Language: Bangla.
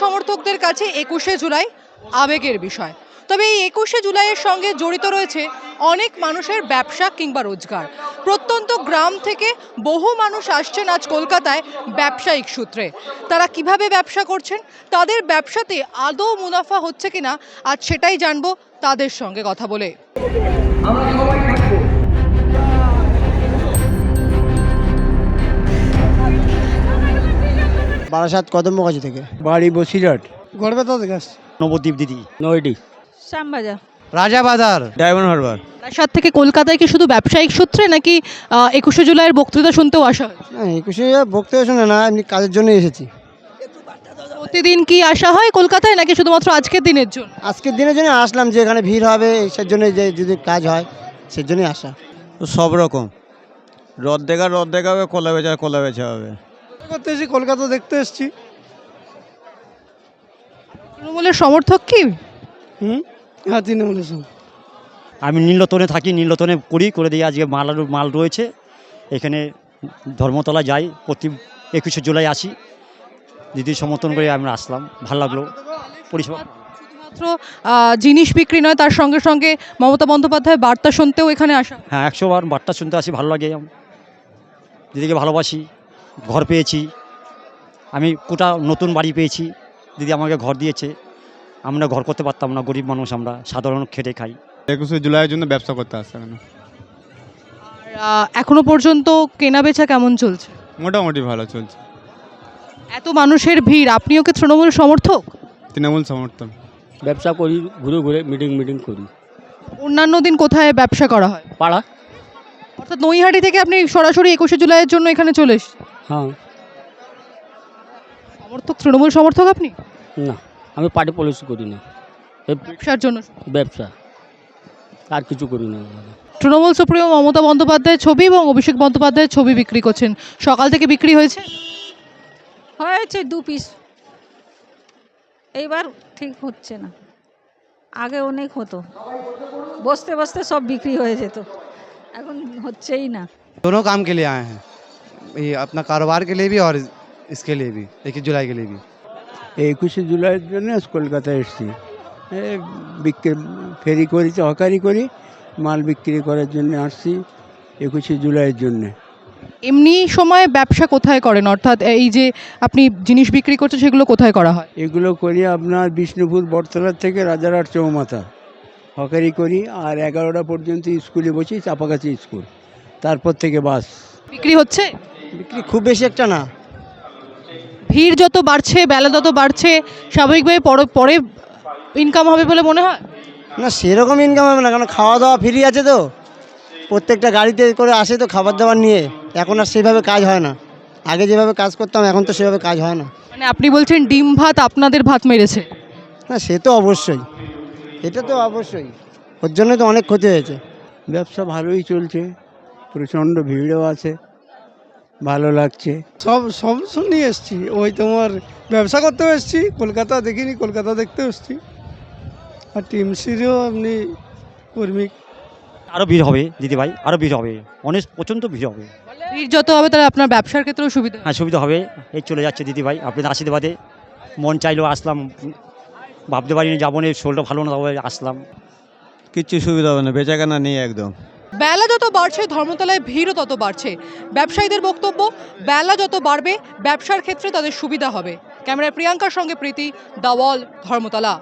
সমর্থকদের কাছে একুশে জুলাই আবেগের বিষয়। তবে এই একুশে জুলাইয়ের সঙ্গে জড়িত রয়েছে অনেক মানুষের ব্যবসা কিংবা রোজগার। প্রত্যন্ত গ্রাম থেকে বহু মানুষ আসছেন আজ কলকাতায় ব্যবসায়িক সূত্রে। তারা কীভাবে ব্যবসা করছেন, তাদের ব্যবসাতে আদৌ মুনাফা হচ্ছে কিনা, আজ সেটাই জানব তাদের সঙ্গে কথা বলে। বারাসাত কদমবাগাছি থেকে? বাড়ি বসিরহাট। গড়বেতা থেকে নবদ্বীপ দিদি। নয়ডি। শ্যামবাজার। রাজাবাজার ডায়মন্ড হারবার। বারাসাত থেকে কলকাতায় কি শুধু ব্যবসায়িক সূত্রে নাকি একুশে জুলাইয়ের বক্তৃতা শুনতেও আসা হয় হ্যাঁ একুশে বক্তব্য শুনে না এমনি কাজের জন্য এসেছি। প্রতিদিন কি আসা হয় কলকাতায় নাকি শুধুমাত্র আজকের দিনের জন্য? আজকের দিনের জন্য আসলাম যে এখানে ভিড় হবে সেই জন্য যে যদি কাজ হয় সেই জন্যই আসা। সব রকম। রদ দেখা রদ দেখা হবে কলা বেচা কলা বেচা হবে। করতে এসেছি কলকাতা দেখতে এসেছি। তৃণমূলের সমর্থক কি? হুম? হ্যাঁ তৃণমূলের আমি নীলতনে থাকি নীলতনে করি করে দিয়ে আজকে মাল মাল রয়েছে। এখানে ধর্মতলা যাই প্রতি একুশে জুলাই আসি। দিদির সমর্থন করে আমরা আসলাম ভালো লাগল। পরিষেবা শুধুমাত্র জিনিস বিক্রি নয় তার সঙ্গে সঙ্গে মমতা বন্দ্যোপাধ্যায় বার্তা শুনতেও এখানে আসা হ্যাঁ একশো বার বার্তা শুনতে আসি ভালো লাগে। দিদিকে ভালোবাসি। ঘর পেয়েছি। আমি কোটা নতুন বাড়ি পেয়েছি। দিদি আমাকে ঘর দিয়েছে। আমরা ঘর করতে পারতাম না গরিব মানুষ আমরা সাধারণ খেটে খাই। একুশে জুলাইয়ের জন্য ব্যবসা করতে আসছে কেন? এখনও পর্যন্ত কেনা বেচা কেমন চলছে? মোটামুটি ভালো চলছে। এত মানুষের ভিড় আপনিও কি তৃণমূল সমর্থক? তৃণমূল সমর্থন ব্যবসা করি ঘুরে ঘুরে মিটিং মিটিং করি। অন্যান্য দিন কোথায় ব্যবসা করা হয়? পাড়া। অর্থাৎ নৈহাটি থেকে আপনি সরাসরি একুশে জুলাইয়ের জন্য এখানে চলে এসেছেন। হ্যাঁ। সমর্থক তৃণমূল সমর্থক আপনি? না আমি পার্টি পলিসি করি না। ব্যবসার জন্য। ব্যবসা আর কিছু করি না তৃণমূল সুপ্রিমো মমতা বন্দ্যোপাধ্যায়ের ছবি এবং অভিষেক বন্দ্যোপাধ্যায়ের ছবি বিক্রি করছেন। সকাল থেকে বিক্রি হয়েছে? হয়েছে দু পিস এইবার ঠিক হচ্ছে না। আগে অনেক হতো। বসতে বসতে সব বিক্রি হয়ে যেত। এখন হচ্ছেই না। দোনো কাম কে লিয়ে আয়ে হ্যাঁ ये अपना कारोबार के लिए भी और इसके लिए भी इक्कीस जुलाई के लिए भी একুশে জুলাইয়ের জন্য কলকাতায় এসেছি এই বিক্রি ফেরি করি হকারি করি মাল বিক্রি করার জন্য আসছি একুশে জুলাইয়ের জন্যে এমনি সময় ব্যবসা কোথায় করেন অর্থাৎ এই যে আপনি জিনিস বিক্রি করছেন সেগুলো কোথায় করা হয় এগুলো করি আপনার বিষ্ণুপুর বটতলার থেকে রাজারহাট চৌমাথা হকারি করি আর এগারোটা পর্যন্ত স্কুলে বসি চাপাগাছি স্কুল তারপর থেকে বাস বিক্রি হচ্ছে বিক্রি খুব বেশি একটা না। ভিড় যত বাড়ছে বেলা যত বাড়ছে স্বাভাবিকভাবে পরে পরে ইনকাম হবে বলে মনে হয়? না সেরকম ইনকাম হবে না কারণ খাওয়া দাওয়া ফ্রি আছে তো। প্রত্যেকটা গাড়িতে করে আসে তো খাবার দাবার নিয়ে। এখন আর সেভাবে কাজ হয় না। আগে যেভাবে কাজ করতাম এখন তো সেভাবে কাজ হয় না। মানে আপনি বলছেন ডিম ভাত আপনাদের ভাত মেরেছে। না সে তো অবশ্যই। এটা তো অবশ্যই। ওর জন্য তো অনেক ক্ষতি হয়েছে। ব্যবসা ভালোই চলছে প্রচণ্ড ভিড়ও আছে। ভালো লাগছে। সব সব নিয়ে এসছি। ওই তোমার ব্যবসা করতেও এসছি কলকাতা দেখিনি কলকাতা দেখতে এসছি। আর টিম টিএমসিরও আপনি কর্মী। আরও ভিড় হবে দিদিভাই আরও ভিড় হবে। অনেক প্রচণ্ড ভিড় হবে। ভিড় যত হবে তাহলে আপনার ব্যবসার ক্ষেত্রেও সুবিধা হ্যাঁ সুবিধা হবে। এই চলে যাচ্ছে দিদিভাই আপনাদের আশীর্বাদে। মন চাইলেও আসলাম ভাবতে পারিনি যাব না শরীরটা ভালো না তবে আসলাম। কিচ্ছু সুবিধা হবে না বেচা কেনা নেই একদম। বেলা যত বাড়ছে, ধর্মতলায় ভিড়ও তত বাড়ছে। ব্যবসায়ীদের বক্তব্য, বেলা যত বাড়বে, ব্যবসার ক্ষেত্রে তাদের সুবিধা হবে। ক্যামেরায় প্রিয়াঙ্কার সঙ্গে প্রীতি, দাওয়াল, ধর্মতলা।